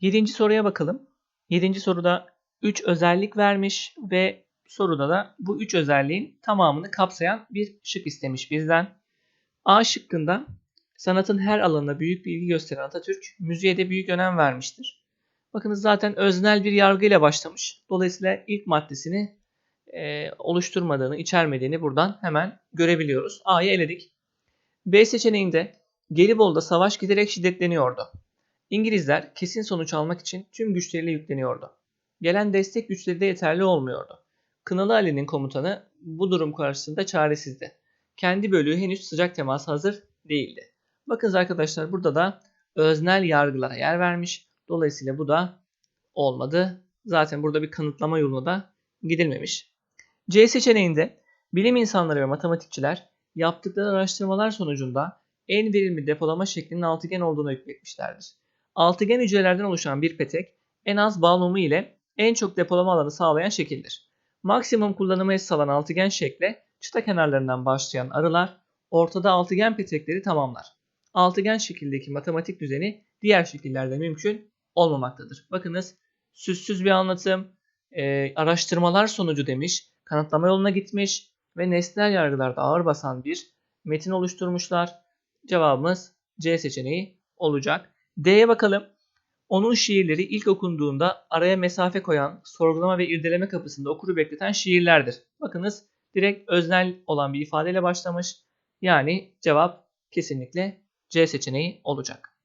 Yedinci soruya bakalım. Yedinci soruda 3 özellik vermiş ve soruda da bu 3 özelliğin tamamını kapsayan bir şık istemiş bizden. A şıkkında sanatın her alanına büyük bir ilgi gösteren Atatürk müziğe de büyük önem vermiştir. Bakınız zaten öznel bir yargıyla başlamış. Dolayısıyla ilk maddesini e, oluşturmadığını, içermediğini buradan hemen görebiliyoruz. A'yı eledik. B seçeneğinde Gelibolu'da savaş giderek şiddetleniyordu. İngilizler kesin sonuç almak için tüm güçleriyle yükleniyordu. Gelen destek güçleri de yeterli olmuyordu. Kınalı Ali'nin komutanı bu durum karşısında çaresizdi. Kendi bölüğü henüz sıcak temas hazır değildi. Bakınız arkadaşlar burada da öznel yargılara yer vermiş. Dolayısıyla bu da olmadı. Zaten burada bir kanıtlama yoluna da gidilmemiş. C seçeneğinde bilim insanları ve matematikçiler yaptıkları araştırmalar sonucunda en verimli depolama şeklinin altıgen olduğunu hükmetmişlerdir. Altıgen hücrelerden oluşan bir petek en az bal mumu ile en çok depolama alanı sağlayan şekildir. Maksimum kullanıma esas alan altıgen şekle çıta kenarlarından başlayan arılar ortada altıgen petekleri tamamlar. Altıgen şekildeki matematik düzeni diğer şekillerde mümkün olmamaktadır. Bakınız süssüz bir anlatım, e, araştırmalar sonucu demiş, kanıtlama yoluna gitmiş ve nesnel yargılarda ağır basan bir metin oluşturmuşlar. Cevabımız C seçeneği olacak. D'ye bakalım. Onun şiirleri ilk okunduğunda araya mesafe koyan, sorgulama ve irdeleme kapısında okuru bekleten şiirlerdir. Bakınız direkt öznel olan bir ifadeyle başlamış. Yani cevap kesinlikle C seçeneği olacak.